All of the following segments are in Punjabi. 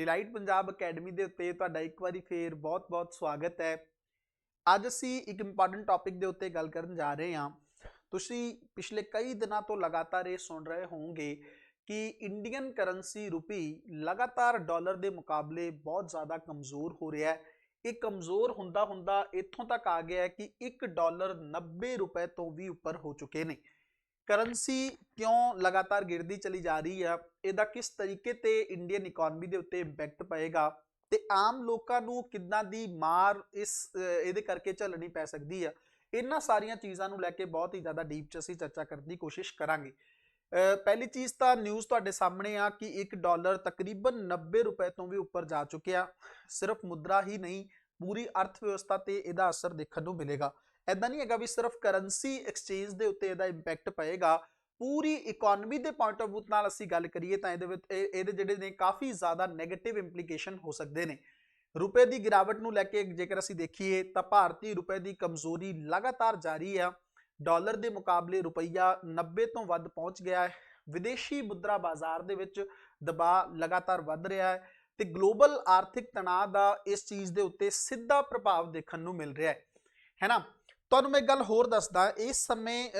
ਡਿਲਾਈਟ ਪੰਜਾਬ ਅਕੈਡਮੀ ਦੇ ਉੱਤੇ ਤੁਹਾਡਾ ਇੱਕ ਵਾਰੀ ਫੇਰ ਬਹੁਤ-ਬਹੁਤ ਸਵਾਗਤ ਹੈ। ਅੱਜ ਅਸੀਂ ਇੱਕ ਇੰਪੋਰਟੈਂਟ ਟੌਪਿਕ ਦੇ ਉੱਤੇ ਗੱਲ ਕਰਨ ਜਾ ਰਹੇ ਹਾਂ। ਤੁਸੀਂ ਪਿਛਲੇ ਕਈ ਦਿਨਾਂ ਤੋਂ ਲਗਾਤਾਰ ਇਹ ਸੁਣ ਰਹੇ ਹੋਵੋਗੇ ਕਿ ਇੰਡੀਅਨ ਕਰੰਸੀ ਰੁਪੀ ਲਗਾਤਾਰ ਡਾਲਰ ਦੇ ਮੁਕਾਬਲੇ ਬਹੁਤ ਜ਼ਿਆਦਾ ਕਮਜ਼ੋਰ ਹੋ ਰਿਹਾ ਹੈ। ਇਹ ਕਮਜ਼ੋਰ ਹੁੰਦਾ ਹੁੰਦਾ ਇੱਥੋਂ ਤੱਕ ਆ ਗਿਆ ਹੈ ਕਿ 1 ਡਾਲਰ 90 ਰੁਪਏ ਤੋਂ ਵੀ ਉੱਪਰ ਹੋ ਚੁੱਕੇ ਨੇ। ਕਰੰਸੀ ਕਿਉਂ ਲਗਾਤਾਰ ਗਿਰਦੀ ਚਲੀ ਜਾ ਰਹੀ ਹੈ ਇਹਦਾ ਕਿਸ ਤਰੀਕੇ ਤੇ ਇੰਡੀਅਨ ਇਕਨੋਮੀ ਦੇ ਉੱਤੇ ਇੰਪੈਕਟ ਪਏਗਾ? ਤੇ ਆਮ ਲੋਕਾਂ ਨੂੰ ਕਿੰਨਾ ਦੀ ਮਾਰ ਇਸ ਇਹਦੇ ਕਰਕੇ ਝੱਲਣੀ ਪੈ ਸਕਦੀ ਆ? ਇਹਨਾਂ ਸਾਰੀਆਂ ਚੀਜ਼ਾਂ ਨੂੰ ਲੈ ਕੇ ਬਹੁਤ ਹੀ ਜ਼ਿਆਦਾ ਡੀਪ ਚ ਅਸੀਂ ਚਰਚਾ ਕਰਨ ਦੀ ਕੋਸ਼ਿਸ਼ ਕਰਾਂਗੇ। ਪਹਿਲੀ ਚੀਜ਼ ਤਾਂ ਨਿਊਜ਼ ਤੁਹਾਡੇ ਸਾਹਮਣੇ ਆ ਕਿ 1 ਡਾਲਰ ਤਕਰੀਬਨ 90 ਰੁਪਏ ਤੋਂ ਵੀ ਉੱਪਰ ਜਾ ਚੁੱਕਿਆ। ਸਿਰਫ ਮੁਦਰਾ ਹੀ ਨਹੀਂ, ਪੂਰੀ ਅਰਥ ਵਿਵਸਥਾ ਤੇ ਇਹਦਾ ਅਸਰ ਦੇਖਣ ਨੂੰ ਮਿਲੇਗਾ। ਐਦਾਂ ਨਹੀਂ ਹੈਗਾ ਵੀ ਸਿਰਫ ਕਰੰਸੀ ਐਕਸਚੇਂਜ ਦੇ ਉੱਤੇ ਇਹਦਾ ਇੰਪੈਕਟ ਪਏਗਾ। ਪੂਰੀ ਇਕਨੋਮੀ ਦੇ ਪੁਆਇੰਟ ਆਫ ਵਿਊ ਨਾਲ ਅਸੀਂ ਗੱਲ ਕਰੀਏ ਤਾਂ ਇਹਦੇ ਵਿੱਚ ਇਹਦੇ ਜਿਹੜੇ ਨੇ ਕਾਫੀ ਜ਼ਿਆਦਾ 네ਗੇਟਿਵ ਇੰਪਲੀਕੇਸ਼ਨ ਹੋ ਸਕਦੇ ਨੇ। ਰੁਪਏ ਦੀ ਗਿਰਾਵਟ ਨੂੰ ਲੈ ਕੇ ਜੇਕਰ ਅਸੀਂ ਦੇਖੀਏ ਤਾਂ ਭਾਰਤੀ ਰੁਪਏ ਦੀ ਕਮਜ਼ੋਰੀ ਲਗਾਤਾਰ ਜਾਰੀ ਆ। ਡਾਲਰ ਦੇ ਮੁਕਾਬਲੇ ਰੁਪਈਆ 90 ਤੋਂ ਵੱਧ ਪਹੁੰਚ ਗਿਆ ਹੈ। ਵਿਦੇਸ਼ੀ ਮੁਦਰਾ ਬਾਜ਼ਾਰ ਦੇ ਵਿੱਚ ਦਬਾਅ ਲਗਾਤਾਰ ਵੱਧ ਰਿਹਾ ਹੈ ਤੇ ਗਲੋਬਲ ਆਰਥਿਕ ਤਣਾਅ ਦਾ ਇਸ ਚੀਜ਼ ਦੇ ਉੱਤੇ ਸਿੱਧਾ ਪ੍ਰਭਾਵ ਦੇਖਣ ਨੂੰ ਮਿਲ ਰਿਹਾ ਹੈ। ਹੈਨਾ ਤੁਹਾਨੂੰ ਮੈਂ ਇੱਕ ਗੱਲ ਹੋਰ ਦੱਸਦਾ, ਇਸ ਸਮੇਂ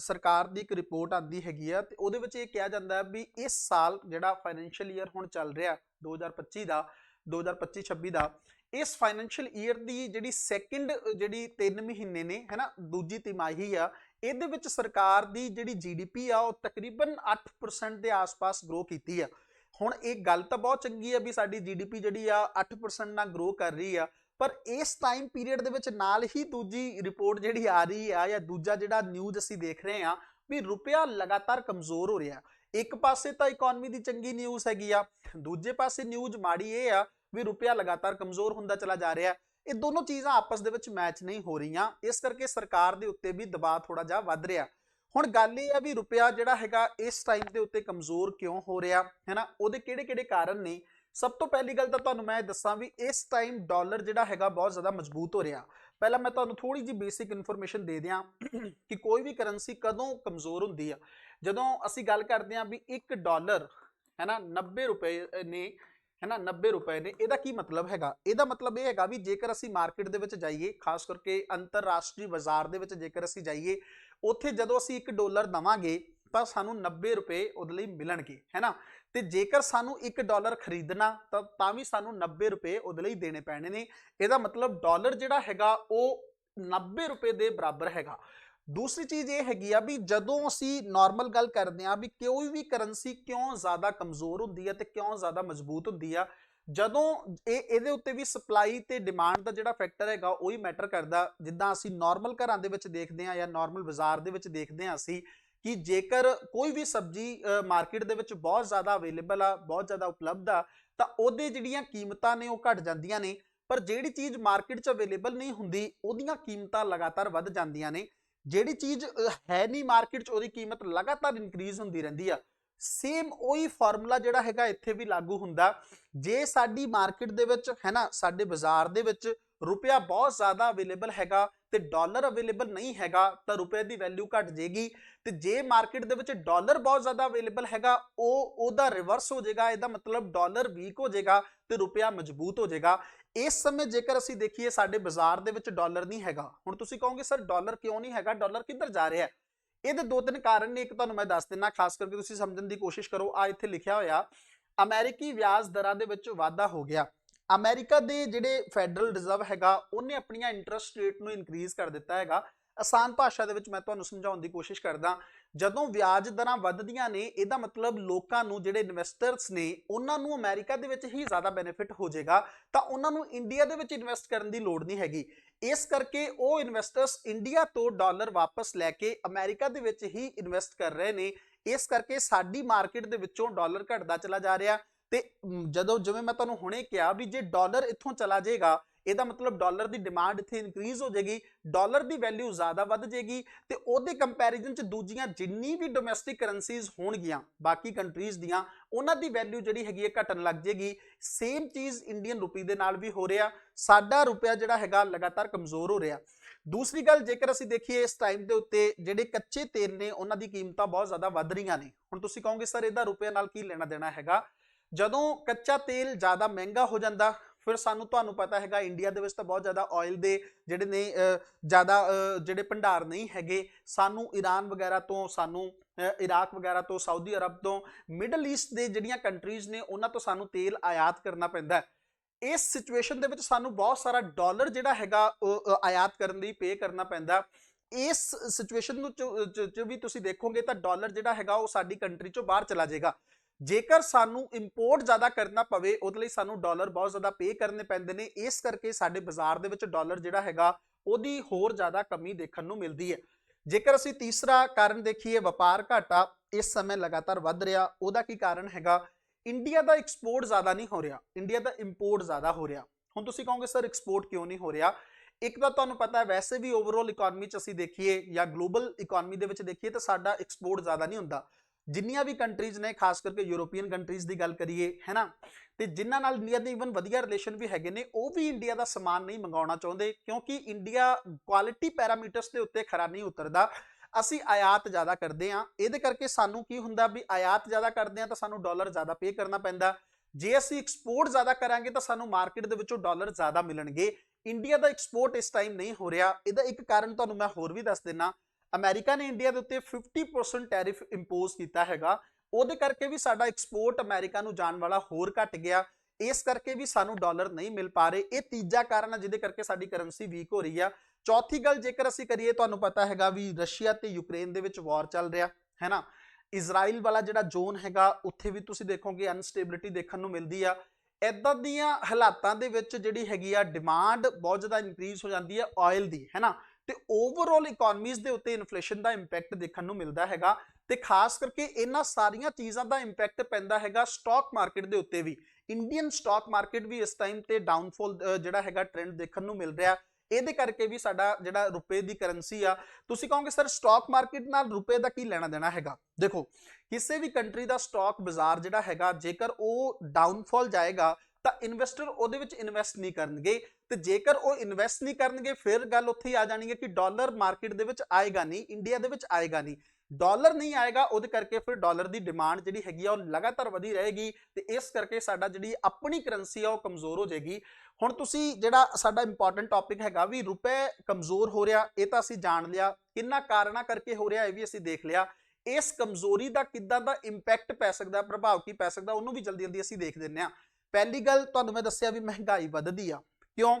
ਸਰਕਾਰ ਦੀ ਇੱਕ ਰਿਪੋਰਟ ਆਂਦੀ ਹੈਗੀ ਆ ਤੇ ਉਹਦੇ ਵਿੱਚ ਇਹ ਕਿਹਾ ਜਾਂਦਾ ਵੀ ਇਸ ਸਾਲ ਜਿਹੜਾ ਫਾਈਨੈਂਸ਼ੀਅਲ ਈਅਰ ਹੁਣ ਚੱਲ ਰਿਹਾ 2025 ਦਾ 2025-26 ਦਾ, ਇਸ ਫਾਈਨੈਂਸ਼ੀਅਲ ਈਅਰ ਦੀ ਜਿਹੜੀ ਸੈਕਿੰਡ ਜਿਹੜੀ 3 ਮਹੀਨੇ ਨੇ, ਹੈਨਾ, ਦੂਜੀ ਤਿਮਾਹੀ ਆ, ਇਹਦੇ ਵਿੱਚ ਸਰਕਾਰ ਦੀ ਜਿਹੜੀ ਜੀਡੀਪੀ ਆ, ਉਹ ਤਕਰੀਬਨ 8% ਦੇ ਆਸ-ਪਾਸ ਗਰੋ ਕੀਤੀ ਆ। ਹੁਣ ਇਹ ਗੱਲ ਤਾਂ ਬਹੁਤ ਚੰਗੀ ਆ ਵੀ ਸਾਡੀ ਜੀਡੀਪੀ ਜਿਹੜੀ ਆ 8% ਨਾਲ ਗਰੋ ਕਰ ਰਹੀ ਆ ਪਰ ਇਸ ਟਾਈਮ ਪੀਰੀਅਡ ਦੇ ਵਿੱਚ ਨਾਲ ਹੀ ਦੂਜੀ ਰਿਪੋਰਟ ਜਿਹੜੀ ਆ ਰਹੀ ਆ ਜਾਂ ਦੂਜਾ ਜਿਹੜਾ ਨਿਊਜ਼ ਅਸੀਂ ਦੇਖ ਰਹੇ ਆ ਵੀ ਰੁਪਿਆ ਲਗਾਤਾਰ ਕਮਜ਼ੋਰ ਹੋ ਰਿਹਾ। ਇੱਕ ਪਾਸੇ ਤਾਂ ਇਕਨੋਮੀ ਦੀ ਚੰਗੀ ਨਿਊਜ਼ ਹੈਗੀ ਆ, ਦੂਜੇ ਪਾਸੇ ਨਿਊਜ਼ ਮਾੜੀ ਇਹ ਆ ਵੀ ਰੁਪਿਆ ਲਗਾਤਾਰ ਕਮਜ਼ੋਰ ਹੁੰਦਾ ਚਲਾ ਜਾ ਰਿਹਾ। ਇਹ ਦੋਨੋਂ ਚੀਜ਼ਾਂ ਆਪਸ ਦੇ ਵਿੱਚ ਮੈਚ ਨਹੀਂ ਹੋ ਰਹੀਆਂ। ਇਸ ਕਰਕੇ ਸਰਕਾਰ ਦੇ ਉੱਤੇ ਵੀ ਦਬਾਅ ਥੋੜਾ ਜਿਹਾ ਵੱਧ ਰਿਹਾ। ਹੁਣ ਗੱਲ ਇਹ ਆ ਵੀ ਰੁਪਿਆ ਜਿਹੜਾ ਹੈਗਾ ਇਸ ਟਾਈਮ ਦੇ ਉੱਤੇ ਕਮਜ਼ੋਰ ਕਿਉਂ ਹੋ ਰਿਹਾ ਹੈ ਨਾ ਉਹਦੇ ਕਿਹੜੇ ਕਿਹੜੇ ਕਾਰਨ ਨੇ? ਸਭ ਤੋਂ ਪਹਿਲੀ ਗੱਲ ਤਾਂ ਤੁਹਾਨੂੰ ਮੈਂ ਇਹ ਦੱਸਾਂ ਵੀ ਇਸ ਟਾਈਮ ਡਾਲਰ ਜਿਹੜਾ ਹੈਗਾ ਬਹੁਤ ਜ਼ਿਆਦਾ ਮਜ਼ਬੂਤ ਹੋ ਰਿਹਾ। ਪਹਿਲਾਂ ਮੈਂ ਤੁਹਾਨੂੰ ਥੋੜੀ ਜੀ ਬੇਸਿਕ ਇਨਫੋਰਮੇਸ਼ਨ ਦੇ ਦਿਆਂ ਕਿ ਕੋਈ ਵੀ ਕਰੰਸੀ ਕਦੋਂ ਕਮਜ਼ੋਰ ਹੁੰਦੀ ਆ। ਜਦੋਂ ਅਸੀਂ ਗੱਲ ਕਰਦੇ ਹਾਂ ਵੀ 1 ਡਾਲਰ ਹੈ ਨਾ 90 ਰੁਪਏ ਨੇ ਹੈ ਨਾ 90 ਰੁਪਏ ਨੇ, ਇਹਦਾ ਕੀ ਮਤਲਬ ਹੈਗਾ? ਇਹਦਾ ਮਤਲਬ ਇਹ ਹੈਗਾ ਵੀ ਜੇਕਰ ਅਸੀਂ ਮਾਰਕੀਟ ਦੇ ਵਿੱਚ ਜਾਈਏ, ਖਾਸ ਕਰਕੇ ਅੰਤਰਰਾਸ਼ਟਰੀ ਬਾਜ਼ਾਰ ਦੇ ਵਿੱਚ ਜੇਕਰ ਅਸੀਂ ਜਾਈਏ, ਉੱਥੇ ਜਦੋਂ ਅਸੀਂ 1 ਡਾਲਰ ਦਵਾਂਗੇ ਤਾਂ ਸਾਨੂੰ 90 ਰੁਪਏ ਉਹਦੇ ਲਈ ਮਿਲਣਗੇ, ਹੈ ਨਾ? ਤੇ ਜੇਕਰ ਸਾਨੂੰ 1 ਡਾਲਰ ਖਰੀਦਣਾ, ਤਾਂ ਤਾਂ ਵੀ ਸਾਨੂੰ 90 ਰੁਪਏ ਉਹਦੇ ਲਈ ਦੇਣੇ ਪੈਣੇ ਨੇ। ਇਹਦਾ ਮਤਲਬ ਡਾਲਰ ਜਿਹੜਾ ਹੈਗਾ, ਉਹ 90 ਰੁਪਏ ਦੇ ਬਰਾਬਰ ਹੈਗਾ। ਦੂਸਰੀ ਚੀਜ਼ ਇਹ ਹੈਗੀ ਆ ਵੀ ਜਦੋਂ ਅਸੀਂ ਨਾਰਮਲ ਗੱਲ ਕਰਦੇ ਆ ਵੀ ਕੋਈ ਵੀ ਕਰੰਸੀ ਕਿਉਂ ਜ਼ਿਆਦਾ ਕਮਜ਼ੋਰ ਹੁੰਦੀ ਆ ਤੇ ਕਿਉਂ ਜ਼ਿਆਦਾ ਮਜ਼ਬੂਤ ਹੁੰਦੀ ਆ, ਜਦੋਂ ਇਹ, ਇਹਦੇ ਉੱਤੇ ਵੀ ਸਪਲਾਈ ਤੇ ਡਿਮਾਂਡ ਦਾ ਜਿਹੜਾ ਫੈਕਟਰ ਹੈਗਾ, ਉਹ ਹੀ ਮੈਟਰ ਕਰਦਾ। ਜਿੱਦਾਂ ਅਸੀਂ ਨਾਰਮਲ ਘਰਾਂ ਦੇ ਵਿੱਚ ਦੇਖਦੇ ਆ ਜਾਂ ਨਾਰਮਲ ਬਾਜ਼ਾਰ ਦੇ ਵਿੱਚ ਦੇਖਦੇ ਆ ਅਸੀਂ ਕਿ ਜੇਕਰ ਕੋਈ ਵੀ ਸਬਜ਼ੀ ਮਾਰਕੀਟ ਦੇ ਵਿੱਚ ਬਹੁਤ ਜ਼ਿਆਦਾ ਅਵੇਲੇਬਲ ਆ, ਬਹੁਤ ਜ਼ਿਆਦਾ ਉਪਲਬਧ ਆ, ਤਾਂ ਉਹਦੇ ਜਿਹੜੀਆਂ ਕੀਮਤਾਂ ਨੇ ਉਹ ਘਟ ਜਾਂਦੀਆਂ ਨੇ। ਪਰ ਜਿਹੜੀ ਚੀਜ਼ ਮਾਰਕੀਟ 'ਚ ਅਵੇਲੇਬਲ ਨਹੀਂ ਹੁੰਦੀ, ਉਹਦੀਆਂ ਕੀਮਤਾਂ ਲਗਾਤਾਰ ਵੱਧ ਜਾਂਦੀਆਂ ਨੇ। ਜਿਹੜੀ ਚੀਜ਼ ਹੈ ਨਹੀਂ ਮਾਰਕੀਟ 'ਚ, ਉਹਦੀ ਕੀਮਤ ਲਗਾਤਾਰ ਇਨਕਰੀਜ਼ ਹੁੰਦੀ ਰਹਿੰਦੀ ਆ। ਸੇਮ ਉਹੀ ਫਾਰਮੂਲਾ ਜਿਹੜਾ ਹੈਗਾ ਇੱਥੇ ਵੀ ਲਾਗੂ ਹੁੰਦਾ। ਜੇ ਸਾਡੀ ਮਾਰਕੀਟ ਦੇ ਵਿੱਚ, ਹੈ ਨਾ, ਸਾਡੇ ਬਾਜ਼ਾਰ ਦੇ ਵਿੱਚ ਰੁਪਿਆ ਬਹੁਤ ਜ਼ਿਆਦਾ ਅਵੇਲੇਬਲ ਹੈਗਾ ਤੇ ਡਾਲਰ ਅਵੇਲੇਬਲ ਨਹੀਂ ਹੈਗਾ ਤਾਂ ਰੁਪਏ ਦੀ ਵੈਲਿਊ ਘਟ ਜਾਏਗੀ। ਤੇ ਜੇ ਮਾਰਕੀਟ ਦੇ ਵਿੱਚ ਡਾਲਰ ਬਹੁਤ ਜ਼ਿਆਦਾ ਅਵੇਲੇਬਲ ਹੈਗਾ, ਉਹ, ਉਹਦਾ ਰਿਵਰਸ ਹੋ ਜਾਏਗਾ, ਇਹਦਾ ਮਤਲਬ ਡਾਲਰ ਵੀਕ ਹੋ ਜਾਏਗਾ ਤੇ ਰੁਪਿਆ ਮਜ਼ਬੂਤ ਹੋ ਜਾਏਗਾ। ਇਸ ਸਮੇਂ ਜੇਕਰ ਅਸੀਂ ਦੇਖੀਏ, ਸਾਡੇ ਬਾਜ਼ਾਰ ਦੇ ਵਿੱਚ ਡਾਲਰ ਨਹੀਂ ਹੈਗਾ। ਹੁਣ ਤੁਸੀਂ ਕਹੋਗੇ, ਸਰ, ਡਾਲਰ ਕਿਉਂ ਨਹੀਂ ਹੈਗਾ? ਡਾਲਰ ਕਿੱਧਰ ਜਾ ਰਿਹਾ? ਹੈ ਇਹਦੇ ਦੋ ਤਿੰਨ ਕਾਰਨ ਨੇ। ਇੱਕ ਤੁਹਾਨੂੰ ਮੈਂ ਦੱਸ ਦਿੰਨਾ ਖਾਸ ਕਰਕੇ ਤੁਸੀਂ ਸਮਝਣ ਦੀ ਕੋਸ਼ਿਸ਼ ਕਰੋ, ਆ ਇੱਥੇ ਲਿਖਿਆ ਹੋਇਆ, ਅਮਰੀਕੀ ਵਿਆਜ ਦਰਾਂ ਦੇ ਵਿੱਚ ਵਾਧਾ ਹੋ ਗਿਆ। ਅਮਰੀਕਾ ਦੇ ਜਿਹੜੇ ਫੈਡਰਲ ਰਿਜ਼ਰਵ ਹੈਗਾ, ਉਹਨੇ ਆਪਣੀਆਂ ਇੰਟਰਸਟ ਰੇਟ ਨੂੰ ਇਨਕਰੀਜ਼ ਕਰ ਦਿੱਤਾ ਹੈਗਾ। ਆਸਾਨ ਭਾਸ਼ਾ ਦੇ ਵਿੱਚ ਮੈਂ ਤੁਹਾਨੂੰ ਸਮਝਾਉਣ ਦੀ ਕੋਸ਼ਿਸ਼ ਕਰਦਾ, ਜਦੋਂ ਵਿਆਜ ਦਰਾਂ ਵੱਧਦੀਆਂ ਨੇ, ਇਹਦਾ ਮਤਲਬ ਲੋਕਾਂ ਨੂੰ, ਜਿਹੜੇ ਇਨਵੈਸਟਰਸ ਨੇ, ਉਹਨਾਂ ਨੂੰ ਅਮਰੀਕਾ ਦੇ ਵਿੱਚ ਹੀ ਜ਼ਿਆਦਾ ਬੈਨੀਫਿਟ ਹੋ ਜਾਏਗਾ, ਤਾਂ ਉਹਨਾਂ ਨੂੰ ਇੰਡੀਆ ਦੇ ਵਿੱਚ ਇਨਵੈਸਟ ਕਰਨ ਦੀ ਲੋੜ ਨਹੀਂ ਹੈਗੀ। ਇਸ ਕਰਕੇ ਉਹ ਇਨਵੈਸਟਰਸ ਇੰਡੀਆ ਤੋਂ ਡਾਲਰ ਵਾਪਸ ਲੈ ਕੇ ਅਮਰੀਕਾ ਦੇ ਵਿੱਚ ਹੀ ਇਨਵੈਸਟ ਕਰ ਰਹੇ ਨੇ। ਇਸ ਕਰਕੇ ਸਾਡੀ ਮਾਰਕੀਟ ਦੇ ਵਿੱਚੋਂ ਡਾਲਰ ਘਟਦਾ ਚਲਾ ਜਾ ਰਿਹਾ। ਤੇ ਜਦੋਂ ਜਿਵੇਂ ਮੈਂ ਤੁਹਾਨੂੰ ਹੁਣੇ ਕਿਹਾ ਵੀ ਜੇ ਡਾਲਰ ਇੱਥੋਂ ਚਲਾ ਜਾਏਗਾ, ਇਹਦਾ ਮਤਲਬ ਡਾਲਰ ਦੀ ਡਿਮਾਂਡ ਇੱਥੇ ਇਨਕਰੀਜ਼ ਹੋ ਜਾਏਗੀ ਡਾਲਰ ਦੀ ਵੈਲਿਊ ਜ਼ਿਆਦਾ ਵੱਧ ਜਾਏਗੀ ਤੇ ਉਹਦੇ ਕੰਪੈਰੀਜ਼ਨ ਚ ਦੂਜੀਆਂ ਜਿੰਨੀ ਵੀ ਡੋਮੈਸਟਿਕ ਕਰੰਸੀਜ਼ ਹੋਣਗੀਆਂ ਬਾਕੀ ਕੰਟਰੀਜ਼ ਦੀਆਂ, ਉਹਨਾਂ ਦੀ ਵੈਲਿਊ ਜਿਹੜੀ ਹੈਗੀ ਹੈ ਘਟਣ ਲੱਗ ਜਾਏਗੀ। ਸੇਮ ਚੀਜ਼ ਇੰਡੀਅਨ ਰੁਪੀ ਦੇ ਨਾਲ ਵੀ ਹੋ ਰਿਹਾ, ਸਾਡਾ ਰੁਪਿਆ ਜਿਹੜਾ ਹੈਗਾ ਲਗਾਤਾਰ ਕਮਜ਼ੋਰ ਹੋ ਰਿਹਾ। ਦੂਸਰੀ ਗੱਲ, ਜੇਕਰ ਅਸੀਂ ਦੇਖੀਏ ਇਸ ਟਾਈਮ ਦੇ ਉੱਤੇ ਜਿਹੜੇ ਕੱਚੇ ਤੇਲ ਨੇ, ਉਹਨਾਂ ਦੀ ਕੀਮਤਾਂ ਬਹੁਤ ਜ਼ਿਆਦਾ ਵੱਧ ਰਹੀਆਂ ਨੇ। ਹੁਣ ਤੁਸੀਂ ਕਹੋਗੇ, ਸਰ, ਇਹਦਾ ਰੁਪਏ ਨਾਲ ਕੀ ਲੈਣਾ ਦੇਣਾ ਹੈਗਾ? ਜਦੋਂ ਕੱਚਾ ਤੇਲ ਜ਼ਿਆਦਾ ਮਹਿੰਗਾ ਹੋ ਜਾਂਦਾ ਫਿਰ ਸਾਨੂੰ ਤੁਹਾਨੂੰ ਪਤਾ ਹੈਗਾ ਇੰਡੀਆ ਦੇ ਵਿੱਚ ਤਾਂ ਬਹੁਤ ਜ਼ਿਆਦਾ ਆਇਲ ਦੇ ਜਿਹੜੇ ਨੇ ਜ਼ਿਆਦਾ ਜਿਹੜੇ ਭੰਡਾਰ ਨਹੀਂ ਹੈਗੇ ਸਾਨੂੰ ਈਰਾਨ ਵਗੈਰਾ ਤੋਂ ਸਾਨੂੰ ਇਰਾਕ ਵਗੈਰਾ ਤੋਂ ਸਾਊਦੀ ਅਰਬ ਤੋਂ ਮਿਡਲ ਈਸਟ ਦੇ ਜਿਹੜੀਆਂ ਕੰਟਰੀਜ਼ ਨੇ ਉਹਨਾਂ ਤੋਂ ਸਾਨੂੰ ਤੇਲ ਆਯਾਤ ਕਰਨਾ ਪੈਂਦਾ ਇਸ ਸਿਚੁਏਸ਼ਨ ਦੇ ਵਿੱਚ ਸਾਨੂੰ ਬਹੁਤ ਸਾਰਾ ਡਾਲਰ ਜਿਹੜਾ ਹੈਗਾ ਉਹ, ਆਯਾਤ ਕਰਨ ਲਈ ਪੇ ਕਰਨਾ ਪੈਂਦਾ ਇਸ ਸਿਚੁਏਸ਼ਨ ਨੂੰ ਚ- ਵੀ ਤੁਸੀਂ ਦੇਖੋਗੇ ਤਾਂ ਡਾਲਰ ਜਿਹੜਾ ਹੈਗਾ ਉਹ ਸਾਡੀ ਕੰਟਰੀ ਚੋਂ ਬਾਹਰ ਚਲਾ ਜਾਏਗਾ। ਜੇਕਰ ਸਾਨੂੰ ਇੰਪੋਰਟ ਜ਼ਿਆਦਾ ਕਰਨਾ ਪਵੇ, ਉਹਦੇ ਲਈ ਸਾਨੂੰ ਡਾਲਰ ਬਹੁਤ ਜ਼ਿਆਦਾ ਪੇ ਕਰਨੇ ਪੈਂਦੇ ਨੇ। ਇਸ ਕਰਕੇ ਸਾਡੇ ਬਾਜ਼ਾਰ ਦੇ ਵਿੱਚ ਡਾਲਰ ਜਿਹੜਾ ਹੈਗਾ, ਉਹਦੀ ਹੋਰ ਜ਼ਿਆਦਾ ਕਮੀ ਦੇਖਣ ਨੂੰ ਮਿਲਦੀ ਹੈ। ਜੇਕਰ ਅਸੀਂ ਤੀਸਰਾ ਕਾਰਨ ਦੇਖੀਏ, ਵਪਾਰ ਘਾਟਾ, ਇਸ ਸਮੇਂ ਲਗਾਤਾਰ ਵੱਧ ਰਿਹਾ। ਉਹਦਾ ਕੀ ਕਾਰਨ ਹੈਗਾ? ਇੰਡੀਆ ਦਾ ਐਕਸਪੋਰਟ ਜ਼ਿਆਦਾ ਨਹੀਂ ਹੋ ਰਿਹਾ। ਇੰਡੀਆ ਦਾ ਇੰਪੋਰਟ ਜ਼ਿਆਦਾ ਹੋ ਰਿਹਾ। ਹੁਣ ਤੁਸੀਂ ਕਹੋਗੇ, ਸਰ ਐਕਸਪੋਰਟ ਕਿਉਂ ਨਹੀਂ ਹੋ ਰਿਹਾ? ਇੱਕ ਤਾਂ ਤੁਹਾਨੂੰ ਪਤਾ ਹੈ, ਵੈਸੇ ਵੀ ਓਵਰਆਲ ਇਕਨੋਮੀ ਚ ਅਸੀਂ ਦੇਖੀਏ ਜਾਂ ਗਲੋਬਲ ਇਕਨੋਮੀ ਦੇ ਵਿੱਚ ਦੇਖੀਏ, ਤਾਂ ਸਾਡਾ ਐਕਸਪੋਰਟ ਜ਼ਿਆਦਾ ਨਹੀਂ ਹੁੰਦਾ। ਜਿੰਨੀਆਂ ਵੀ ਕੰਟਰੀਜ਼ ਨੇ, ਖਾਸ ਕਰਕੇ ਯੂਰੋਪੀਅਨ ਕੰਟਰੀਜ਼ ਦੀ ਗੱਲ ਕਰੀਏ, ਹੈਨਾ? ਤੇ ਜਿਨ੍ਹਾਂ ਨਾਲ ਇੰਡੀਆ ਦੇ ਇਵਨ ਵਧੀਆ ਰਿਲੇਸ਼ਨ ਵੀ ਹੈਗੇ ਨੇ, ਉਹ ਵੀ ਇੰਡੀਆ ਦਾ ਸਮਾਨ ਨਹੀਂ ਮੰਗਾਉਣਾ ਚਾਹੁੰਦੇ, ਕਿਉਂਕਿ ਇੰਡੀਆ ਕੁਆਲਿਟੀ ਪੈਰਾਮੀਟਰਸ ਦੇ ਉੱਤੇ ਖਰਾ ਨਹੀਂ ਉਤਰਦਾ। ਅਸੀਂ ਆਯਾਤ ਜ਼ਿਆਦਾ ਕਰਦੇ ਆ ਇਹਦੇ ਕਰਕੇ ਸਾਨੂੰ ਕੀ ਹੁੰਦਾ ਵੀ ਆਯਾਤ ਜ਼ਿਆਦਾ ਕਰਦੇ ਆ ਤਾਂ ਸਾਨੂੰ ਡਾਲਰ ਜ਼ਿਆਦਾ ਪੇ ਕਰਨਾ ਪੈਂਦਾ। ਜੇ ਅਸੀਂ ਐਕਸਪੋਰਟ ਜ਼ਿਆਦਾ ਕਰਾਂਗੇ ਤਾਂ ਸਾਨੂੰ ਮਾਰਕੀਟ ਦੇ ਵਿੱਚੋਂ ਡਾਲਰ ਜ਼ਿਆਦਾ ਮਿਲਣਗੇ। ਇੰਡੀਆ ਦਾ ਐਕਸਪੋਰਟ ਇਸ ਟਾਈਮ ਨਹੀਂ ਹੋ ਰਿਹਾ। ਇਹਦਾ ਇੱਕ ਕਾਰਨ ਤੁਹਾਨੂੰ ਮੈਂ ਹੋਰ ਵੀ ਦੱਸ ਦਿੰਨਾ ਅਮਰੀਕਾ ਨੇ ਇੰਡੀਆ ਦੇ ਉੱਤੇ 50% ਟੈਰਿਫ ਇੰਪੋਜ਼ ਕੀਤਾ ਹੈਗਾ। ਉਹਦੇ ਕਰਕੇ ਵੀ ਸਾਡਾ ਐਕਸਪੋਰਟ ਅਮਰੀਕਾ ਨੂੰ ਜਾਣ ਵਾਲਾ ਹੋਰ ਘਟ ਗਿਆ। ਇਸ ਕਰਕੇ ਵੀ ਸਾਨੂੰ ਡਾਲਰ ਨਹੀਂ ਮਿਲ ਪਾ ਰਹੇ। ਇਹ ਤੀਜਾ ਕਾਰਨ ਹੈ ਜਿਹਦੇ ਕਰਕੇ ਸਾਡੀ ਕਰੰਸੀ ਵੀਕ ਹੋ ਰਹੀ ਆ। ਚੌਥੀ ਗੱਲ, ਜੇਕਰ ਅਸੀਂ ਕਰੀਏ, ਤੁਹਾਨੂੰ ਪਤਾ ਹੈਗਾ ਵੀ ਰਸ਼ੀਆ ਤੇ ਯੂਕਰੇਨ ਦੇ ਵਿੱਚ ਵਾਰ ਚੱਲ ਰਿਹਾ ਹੈ ਨਾ ਇਜ਼ਰਾਈਲ ਵਾਲਾ ਜਿਹੜਾ ਜ਼ੋਨ ਹੈਗਾ, ਉੱਥੇ ਵੀ ਤੁਸੀਂ ਦੇਖੋਗੇ ਅਨਸਟੇਬਿਲਿਟੀ ਦੇਖਣ ਨੂੰ ਮਿਲਦੀ ਆ। ਇਦਾਂ ਦੀਆਂ ਹਾਲਾਤਾਂ ਦੇ ਵਿੱਚ ਜਿਹੜੀ ਹੈਗੀ ਆ ਡਿਮਾਂਡ ਬਹੁਤ ਜ਼ਿਆਦਾ ਇਨਕਰੀਜ਼ ਹੋ ਜਾਂਦੀ ਹੈ ਆਇਲ ਦੀ ਹੈ ਨਾ ਤੇ ਓਵਰਆਲ ਇਕਨੋਮੀਜ਼ ਦੇ ਉੱਤੇ ਇਨਫਲੇਸ਼ਨ ਦਾ ਇੰਪੈਕਟ ਦੇਖਣ ਨੂੰ ਮਿਲਦਾ ਹੈਗਾ ਤੇ ਖਾਸ ਕਰਕੇ ਇਹਨਾਂ ਸਾਰੀਆਂ ਚੀਜ਼ਾਂ ਦਾ ਇੰਪੈਕਟ ਪੈਂਦਾ ਹੈਗਾ ਸਟਾਕ ਮਾਰਕੀਟ ਦੇ ਉੱਤੇ ਵੀ। ਇੰਡੀਅਨ ਸਟਾਕ ਮਾਰਕੀਟ ਵੀ ਇਸ ਟਾਈਮ ਤੇ ਡਾਊਨਫਾਲ ਜਿਹੜਾ ਹੈਗਾ ਟ੍ਰੈਂਡ ਦੇਖਣ ਨੂੰ ਮਿਲ ਰਿਹਾ। ਇਹਦੇ ਕਰਕੇ ਵੀ ਸਾਡਾ ਜਿਹੜਾ ਰੁਪਏ ਦੀ ਕਰੰਸੀ ਆ, ਤੁਸੀਂ ਕਹੋਗੇ ਸਰ ਸਟਾਕ ਮਾਰਕੀਟ ਨਾਲ ਰੁਪਏ ਦਾ ਕੀ ਲੈਣਾ ਦੇਣਾ ਹੈਗਾ? ਦੇਖੋ, ਕਿਸੇ ਵੀ ਕੰਟਰੀ ਦਾ ਸਟਾਕ ਬਾਜ਼ਾਰ ਜਿਹੜਾ ਹੈਗਾ, ਜੇਕਰ ਉਹ ਡਾਊਨਫਾਲ ਜਾਏਗਾ ਤਾਂ ਇਨਵੈਸਟਰ ਉਹਦੇ ਵਿੱਚ ਇਨਵੈਸਟ ਨਹੀਂ ਕਰਨਗੇ। ਤੇ ਜੇਕਰ ਉਹ ਇਨਵੈਸਟ ਨਹੀਂ ਕਰਨਗੇ, ਫਿਰ ਗੱਲ ਉੱਥੇ ਹੀ ਆ ਜਾਣੀ ਹੈ ਕਿ ਡਾਲਰ ਮਾਰਕੀਟ ਦੇ ਵਿੱਚ ਆਏਗਾ ਨਹੀਂ ਇੰਡੀਆ ਦੇ ਵਿੱਚ ਆਏਗਾ ਨਹੀਂ। ਡਾਲਰ ਨਹੀਂ ਆਏਗਾ, ਉਹਦੇ ਕਰਕੇ ਫਿਰ ਡਾਲਰ ਦੀ ਡਿਮਾਂਡ ਜਿਹੜੀ ਹੈਗੀ ਆ, ਉਹ ਲਗਾਤਾਰ ਵਧੀ ਰਹੇਗੀ ਤੇ ਇਸ ਕਰਕੇ ਸਾਡਾ ਜਿਹੜੀ ਆਪਣੀ ਕਰੰਸੀ ਆ, ਉਹ ਕਮਜ਼ੋਰ ਹੋ ਜਾਏਗੀ। ਹੁਣ ਤੁਸੀਂ ਜਿਹੜਾ ਸਾਡਾ ਇੰਪੋਰਟੈਂਟ ਟੌਪਿਕ ਹੈਗਾ ਵੀ ਰੁਪਏ ਕਮਜ਼ੋਰ ਹੋ ਰਿਹਾ, ਇਹ ਤਾਂ ਅਸੀਂ ਜਾਣ ਲਿਆ। ਕਿੰਨਾ ਕਾਰਨਾਂ ਕਰਕੇ ਹੋ ਰਿਹਾ, ਇਹ ਵੀ ਅਸੀਂ ਦੇਖ ਲਿਆ। ਇਸ ਕਮਜ਼ੋਰੀ ਦਾ ਕਿੱਦਾਂ ਦਾ ਇੰਪੈਕਟ ਪੈ ਸਕਦਾ, ਪ੍ਰਭਾਵ ਕੀ ਪੈ ਸਕਦਾ, ਉਹਨੂੰ ਵੀ ਜਲਦੀ ਜਲਦੀ ਅਸੀਂ ਦੇਖ ਦਿੰਨੇ ਆ ਪਹਿਲੀ ਗੱਲ ਤੁਹਾਨੂੰ ਮੈਂ ਦੱਸਿਆ ਵੀ ਮਹਿੰਗਾਈ ਵੱਧਦੀ ਆ। ਕਿਉਂ?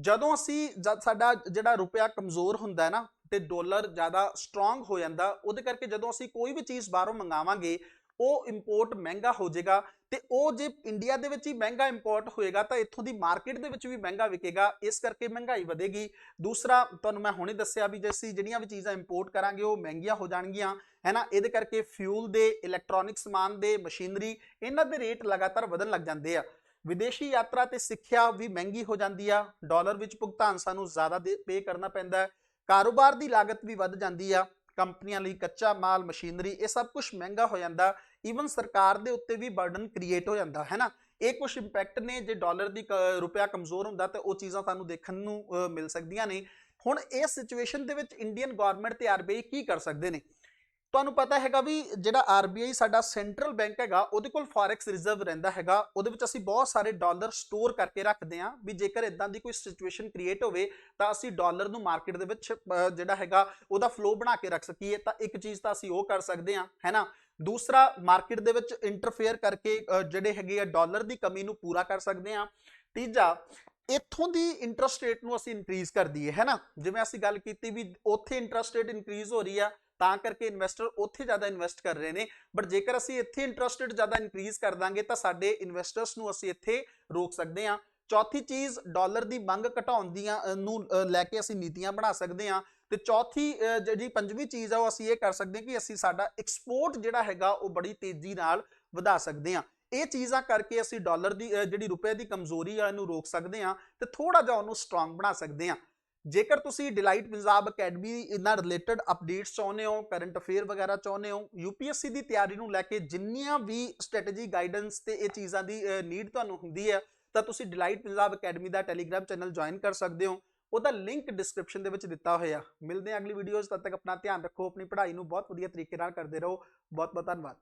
ਜਦੋਂ ਅਸੀਂ ਜਦ ਸਾਡਾ ਜਿਹੜਾ ਰੁਪਿਆ ਕਮਜ਼ੋਰ ਹੁੰਦਾ ਹੈ ਨਾ ਤੇ ਡਾਲਰ ਜ਼ਿਆਦਾ ਸਟਰੋਂਗ ਹੋ ਜਾਂਦਾ, ਉਹਦੇ ਕਰਕੇ ਜਦੋਂ ਅਸੀਂ ਕੋਈ ਵੀ ਚੀਜ਼ ਬਾਹਰੋਂ ਮੰਗਾਵਾਂਗੇ ਉਹ ਇੰਪੋਰਟ ਮਹਿੰਗਾ ਹੋ ਜਾਏਗਾ ਤੇ ਉਹ ਜੇ ਇੰਡੀਆ ਦੇ ਵਿੱਚ ਹੀ ਮਹਿੰਗਾ ਇੰਪੋਰਟ ਹੋਏਗਾ ਤਾਂ ਇੱਥੋਂ ਦੀ ਮਾਰਕੀਟ ਦੇ ਵਿੱਚ ਵੀ ਮਹਿੰਗਾ ਵਿਕੇਗਾ, ਇਸ ਕਰਕੇ ਮਹਿੰਗਾਈ ਵਧੇਗੀ। ਦੂਸਰਾ, ਤੁਹਾਨੂੰ ਮੈਂ ਹੁਣੇ ਦੱਸਿਆ ਵੀ ਜੇ ਅਸੀਂ ਜਿਹੜੀਆਂ ਵੀ ਚੀਜ਼ਾਂ ਇੰਪੋਰਟ ਕਰਾਂਗੇ, ਉਹ ਮਹਿੰਗੀਆਂ ਹੋ ਜਾਣਗੀਆਂ ਹੈ ਨਾ ਇਹਦੇ ਕਰਕੇ ਫਿਊਲ ਦੇ ਇਲੈਕਟ੍ਰੋਨਿਕ ਸਮਾਨ ਦੇ ਮਸ਼ੀਨਰੀ ਇਹਨਾਂ ਦੇ ਰੇਟ ਲਗਾਤਾਰ ਵਧਣ ਲੱਗ ਜਾਂਦੇ ਆ। ਵਿਦੇਸ਼ੀ ਯਾਤਰਾ ਤੇ ਸਿੱਖਿਆ ਵੀ ਮਹਿੰਗੀ ਹੋ ਜਾਂਦੀ ਆ ਡਾਲਰ ਵਿੱਚ ਭੁਗਤਾਨ ਸਾਨੂੰ ਜ਼ਿਆਦਾ ਪੇ ਕਰਨਾ ਪੈਂਦਾ ਹੈ, ਕਾਰੋਬਾਰ ਦੀ ਲਾਗਤ ਵੀ ਵੱਧ ਜਾਂਦੀ ਆ। ਕੰਪਨੀਆਂ ਲਈ ਕੱਚਾ ਮਾਲ, ਮਸ਼ੀਨਰੀ, ਇਹ ਸਭ ਕੁਝ ਮਹਿੰਗਾ ਹੋ ਜਾਂਦਾ। ਈਵਨ ਸਰਕਾਰ ਦੇ ਉੱਤੇ ਵੀ ਬਰਡਨ ਕ੍ਰੀਏਟ ਹੋ ਜਾਂਦਾ, ਹੈ ਨਾ? ਇਹ ਕੁਝ ਇੰਪੈਕਟ ਨੇ, ਜੇ ਡਾਲਰ ਦੀ ਰੁਪਿਆ ਕਮਜ਼ੋਰ ਹੁੰਦਾ ਤਾਂ ਉਹ ਚੀਜ਼ਾਂ ਸਾਨੂੰ ਦੇਖਣ ਨੂੰ ਮਿਲ ਸਕਦੀਆਂ ਨੇ। ਹੁਣ ਇਸ ਸਿਚੁਏਸ਼ਨ ਦੇ ਵਿੱਚ ਇੰਡੀਅਨ ਗਵਰਨਮੈਂਟ ਤੇ ਆਰਬੀਆਈ ਕੀ ਕਰ ਸਕਦੇ ਨੇ? ਤੁਹਾਨੂੰ ਪਤਾ ਹੈਗਾ ਵੀ ਜਿਹੜਾ ਆਰਬੀਆਈ ਸਾਡਾ ਸੈਂਟਰਲ ਬੈਂਕ ਹੈਗਾ, ਉਹਦੇ ਕੋਲ ਫੋਰੈਕਸ ਰਿਜ਼ਰਵ ਰਹਿੰਦਾ ਹੈਗਾ। ਉਹਦੇ ਵਿੱਚ ਅਸੀਂ ਬਹੁਤ ਸਾਰੇ ਡਾਲਰ ਸਟੋਰ ਕਰਕੇ ਰੱਖਦੇ ਆਂ ਵੀ ਜੇਕਰ ਇਦਾਂ ਦੀ ਕੋਈ ਸਿਚੁਏਸ਼ਨ ਕ੍ਰੀਏਟ ਹੋਵੇ, ਤਾਂ ਅਸੀਂ ਡਾਲਰ ਨੂੰ ਮਾਰਕੀਟ ਦੇ ਵਿੱਚ ਜਿਹੜਾ ਹੈਗਾ, ਉਹਦਾ ਫਲੋ ਬਣਾ ਕੇ ਰੱਖ ਸਕੀਏ। ਤਾਂ ਇੱਕ ਚੀਜ਼ ਤਾਂ ਅਸੀਂ ਉਹ ਕਰ ਸਕਦੇ ਆਂ ਹੈਨਾ ਦੂਸਰਾ ਮਾਰਕੀਟ ਦੇ ਵਿੱਚ ਇੰਟਰਫੇਅਰ ਕਰਕੇ ਜਿਹੜੇ ਹੈਗੇ ਆ ਡਾਲਰ ਦੀ ਕਮੀ ਨੂੰ ਪੂਰਾ ਕਰ ਸਕਦੇ ਆਂ ਤੀਜਾ, ਇੱਥੋਂ ਦੀ ਇੰਟਰਸਟ ਰੇਟ ਨੂੰ ਅਸੀਂ ਇਨਕਰੀਜ਼ ਕਰ ਦਈਏ ਹੈਨਾ ਜਿਵੇਂ ਅਸੀਂ ਗੱਲ ਕੀਤੀ ਵੀ ਉੱਥੇ ਇੰਟਰਸਟ ਰੇਟ ਇਨਕਰੀਜ਼ ਹੋ ਰਹੀ ਆ ਤਾਂ ਕਰਕੇ ਇਨਵੈਸਟਰ ਉੱਥੇ ਜ਼ਿਆਦਾ ਇਨਵੈਸਟ ਕਰ ਰਹੇ ਨੇ। ਬਟ ਜੇਕਰ ਅਸੀਂ ਇੱਥੇ ਇੰਟਰਸਟ ਰੇਟ ਜ਼ਿਆਦਾ ਇਨਕਰੀਜ਼ ਕਰ ਦਾਂਗੇ, ਤਾਂ ਸਾਡੇ ਇਨਵੈਸਟਰਸ ਨੂੰ ਅਸੀਂ ਇੱਥੇ ਰੋਕ ਸਕਦੇ ਹਾਂ। ਚੌਥੀ ਚੀਜ਼ ਡਾਲਰ ਦੀ ਮੰਗ ਘਟਾਉਣ ਦੀਆਂ ਨੂੰ ਲੈ ਕੇ ਅਸੀਂ ਨੀਤੀਆਂ ਬਣਾ ਸਕਦੇ ਹਾਂ। ਤੇ ਚੌਥੀ ਜਿਹੜੀ ਪੰਜਵੀਂ ਚੀਜ਼ ਆ, ਉਹ ਅਸੀਂ ਇਹ ਕਰ ਸਕਦੇ ਹਾਂ ਕਿ ਅਸੀਂ ਸਾਡਾ ਐਕਸਪੋਰਟ ਜਿਹੜਾ ਹੈਗਾ, ਉਹ ਬੜੀ ਤੇਜ਼ੀ ਨਾਲ ਵਧਾ ਸਕਦੇ ਹਾਂ। ਇਹ ਚੀਜ਼ਾਂ ਕਰਕੇ ਅਸੀਂ ਡਾਲਰ ਦੀ ਜਿਹੜੀ ਰੁਪਏ ਦੀ ਕਮਜ਼ੋਰੀ ਆ, ਇਹਨੂੰ ਰੋਕ ਸਕਦੇ ਹਾਂ ਤੇ ਥੋੜਾ ਜਿਹਾ ਉਹਨੂੰ ਸਟਰੋਂਗ ਬਣਾ ਸਕਦੇ ਹਾਂ। ਜੇਕਰ ਤੁਸੀਂ ਡਿਲਾਈਟ ਪੰਜਾਬ ਅਕੈਡਮੀ ਨਾਲ ਰਿਲੇਟਡ ਅਪਡੇਟਸ ਚਾਹੁੰਦੇ ਹੋ ਕਰੰਟ ਅਫੇਅਰ ਵਗੈਰਾ ਚਾਹੁੰਦੇ ਹੋ ਯੂਪੀਐਸਸੀ ਦੀ ਤਿਆਰੀ ਨੂੰ ਲੈ ਕੇ ਜਿੰਨੀਆਂ ਵੀ ਸਟ੍ਰੈਟਜੀ ਗਾਈਡੈਂਸ ਤੇ ਇਹ ਚੀਜ਼ਾਂ ਦੀ ਨੀਡ ਤੁਹਾਨੂੰ ਹੁੰਦੀ ਹੈ, ਤਾਂ ਤੁਸੀਂ ਡਿਲਾਈਟ ਪੰਜਾਬ ਅਕੈਡਮੀ ਦਾ ਟੈਲੀਗ੍ਰਾਮ ਚੈਨਲ ਜੁਆਇਨ ਕਰ ਸਕਦੇ ਹੋ। ਉਹਦਾ ਲਿੰਕ ਡਿਸਕ੍ਰਿਪਸ਼ਨ ਦੇ ਵਿੱਚ ਦਿੱਤਾ ਹੋਇਆ। ਮਿਲਦੇ ਹਾਂ ਅਗਲੀ ਵੀਡੀਓਜ਼ ਤਦ ਤੱਕ ਆਪਣਾ ਧਿਆਨ ਰੱਖੋ, ਆਪਣੀ ਪੜ੍ਹਾਈ ਨੂੰ ਬਹੁਤ ਵਧੀਆ ਤਰੀਕੇ ਨਾਲ ਕਰਦੇ ਰਹੋ। ਬਹੁਤ ਬਹੁਤ ਧੰਨਵਾਦ।